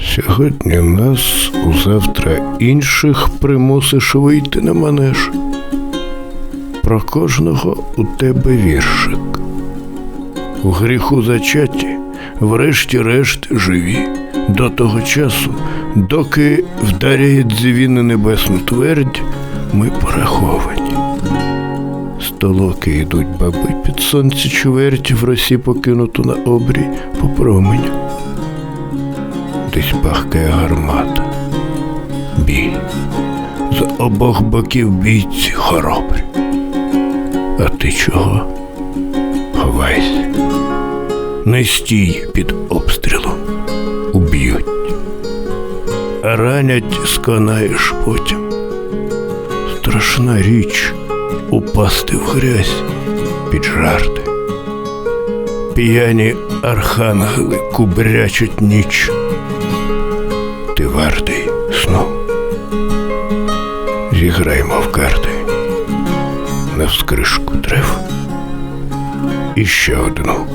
Сьогодні нас завтра інших примусиш вийти на манеш. Про кожного у тебе віршик. У гріху зачаті, врешті-решт живі, до того часу, доки вдаряє дзвіни небесну твердь, ми пораховані. Столоки йдуть баби під сонце чверть в росі покинуту на обрій по променю. Десь пахкає гармата. Бій. З обох боків бійці хоробрі. А ти чого? Ховайся. Не стій під обстрілом. Уб'ють. Ранять сконаєш потім. Страшна річ упасти в грязь під жарти. П'яні архангели кубрячать ніч. Ти вартий сну. Зіграймо в карти. На вскришку трев І ще одну.